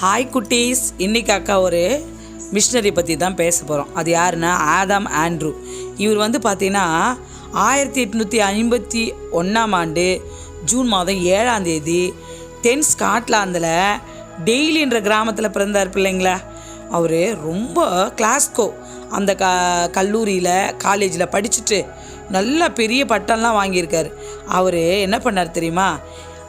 Hi குட்டீஸ். இன்றைக்கி அக்கா ஒரு மிஷினரி பற்றி தான் பேச போகிறோம் அது யாருன்னா ஆதாம் ஆண்ட்ரூ. இவர் வந்து பார்த்தீங்கன்னா ஆயிரத்தி எட்நூற்றி ஐம்பத்தி ஒன்றாம் ஆண்டு ஜூன் மாதம் ஏழாம் தேதி தென் ஸ்காட்லாந்தில் டெய்லின்ற கிராமத்தில் பிறந்தார் பிள்ளைங்களா? அவர் ரொம்ப கிளாஸ்கோ. அந்த க கல்லூரியில் காலேஜில் படிச்சுட்டு நல்ல பெரிய பட்டம்லாம் வாங்கியிருக்கார். அவர் என்ன பண்ணார் தெரியுமா?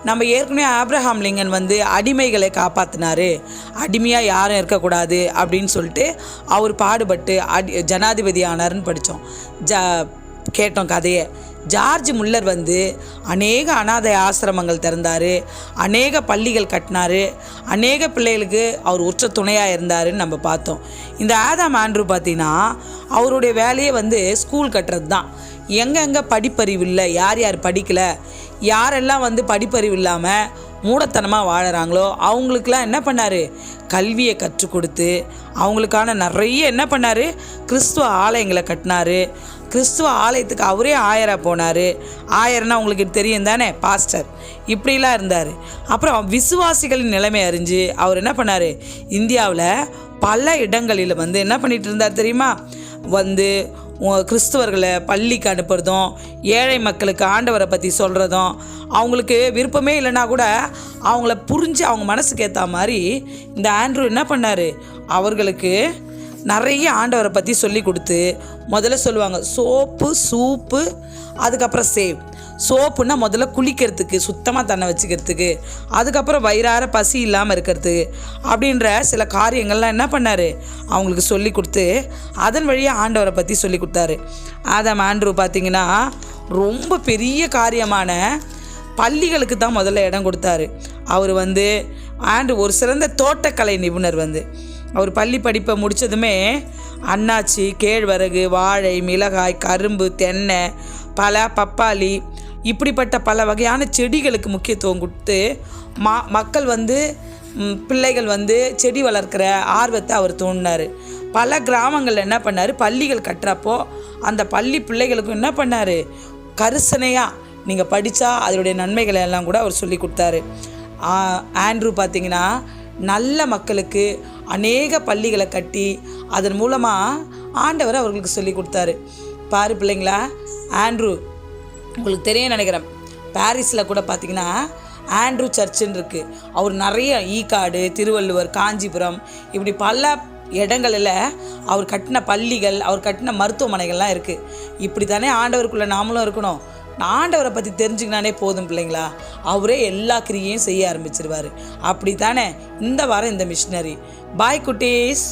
நம்ம ஏற்கனவே ஆப்ரஹாம் லிங்கன் வந்து அடிமைகளை காப்பாற்றினாரு அடிமையாக யாரும் இருக்கக்கூடாது அப்படின்னு சொல்லிட்டு அவர் பாடுபட்டு அடி ஜனாதிபதி ஆனாருன்னு படித்தோம் ஜ கேட்டோம் கதையை. ஜார்ஜ் முல்லர் வந்து அநேக அனாதை ஆசிரமங்கள் திறந்தார். அநேக பள்ளிகள் கட்டினார். அநேக பிள்ளைகளுக்கு அவர் உற்ற துணையாக இருந்தாருன்னு நம்ம பார்த்தோம். இந்த ஆதாம் ஆண்ட்ரூ பார்த்தீங்கன்னா அவருடைய வேலையே வந்து ஸ்கூல் கட்டுறது தான் எங்கெங்கே படிப்பறிவு இல்லை யார் யார் படிக்கலை யாரெல்லாம் வந்து படிப்பறிவு இல்லாமல் மூடத்தனமாக வாழறாங்களோ அவங்களுக்கெல்லாம் என்ன பண்ணார்? கல்வியை கற்றுக் கொடுத்து அவங்களுக்கான நிறைய என்ன பண்ணார்? கிறிஸ்துவ ஆலயங்களை கட்டினாரு. கிறிஸ்துவ ஆலயத்துக்கு அவரே ஆயராக போனார். ஆயர்னா உங்களுக்கு தெரியும் தானே பாஸ்டர். இப்படிலாம் இருந்தார். அப்புறம் விசுவாசிகளின் நிலைமை அறிஞ்சு அவர் என்ன பண்ணார்? இந்தியாவில் பல இடங்களில் வந்து என்ன பண்ணிகிட்டு இருந்தார் தெரியுமா? வந்து கிறிஸ்துவர்களை பள்ளிக்கு அனுப்புறதும் ஏழை மக்களுக்கு ஆண்டவரை பற்றி சொல்கிறதும் அவங்களுக்கு விருப்பமே இல்லைனா கூட அவங்கள புரிஞ்சு அவங்க மனசுக்கு ஏற்ற மாதிரி இந்த ஆண்ட்ரூ என்ன பண்ணார்? அவர்களுக்கு நிறைய ஆண்டவரை பற்றி சொல்லி கொடுத்து முதல்ல சொல்லுவாங்க சோப்பு சூப்பு அதுக்கப்புறம் சேவ். சோப்புன்னா முதல்ல குளிக்கிறதுக்கு சுத்தமாக தன்னை வச்சுக்கிறதுக்கு அதுக்கப்புறம் வயிறார பசி இல்லாமல் இருக்கிறதுக்கு அப்படின்ற சில காரியங்கள்லாம் என்ன பண்ணார்? அவங்களுக்கு சொல்லி கொடுத்து அதன் வழியாக ஆண்டவரை பற்றி சொல்லி கொடுத்தாரு. ஆதாம் ஆண்ட்ரூ பார்த்தீங்கன்னா ரொம்ப பெரிய காரியமான பள்ளிகளுக்கு தான் முதல்ல இடம் கொடுத்தாரு. அவர் வந்து ஆண்டு ஒரு சிறந்த தோட்டக்கலை நிபுணர் வந்து. அவர் பள்ளி படிப்பை முடித்ததுமே அன்னாச்சி கேழ்வரகு வாழை மிளகாய் கரும்பு தென்னை பல பப்பாளி இப்படிப்பட்ட பல வகையான செடிகளுக்கு முக்கியத்துவம் கொடுத்து மா மக்கள் வந்து பிள்ளைகள் வந்து செடி வளர்க்குற ஆர்வத்தை அவர் தூண்டினார். பல கிராமங்களில் என்ன பண்ணார்? பள்ளிகள் கட்டுறப்போ அந்த பள்ளி பிள்ளைகளுக்கும் என்ன பண்ணார்? கரிசனையாக நீங்கள் படித்தா அதனுடைய நன்மைகளை எல்லாம் கூட அவர் சொல்லி கொடுத்தாரு. ஆண்ட்ரூ பார்த்தீங்கன்னா நல்ல மக்களுக்கு அநேக பள்ளிகளை கட்டி அதன் மூலமாக ஆண்டவர் அவர்களுக்கு சொல்லி கொடுத்தாரு. பாரு பிள்ளைங்களா ஆண்ட்ரூ உங்களுக்கு தெரியும் நினைக்கிறேன். பாரிஸில் கூட பார்த்தீங்கன்னா ஆண்ட்ரூ சர்ச்சுன்னு இருக்குது அவர் நிறைய ஈக்காடு திருவள்ளுவர் காஞ்சிபுரம் இப்படி பல இடங்களில் அவர் கட்டின பள்ளிகள் அவர் கட்டின மருத்துவமனைகள்லாம் இருக்குது இப்படி தானே ஆண்டவருக்குள்ளே நாமளும் இருக்கணும். ஆண்டவரை பற்றி தெரிஞ்சுக்கினானே போதும் பிள்ளைங்களா? அவரே எல்லா கிரியையும் செய்ய ஆரம்பிச்சிருவார். அப்படி தானே இந்த வாரம் இந்த மிஷினரி பாய் குட்டீஸ்.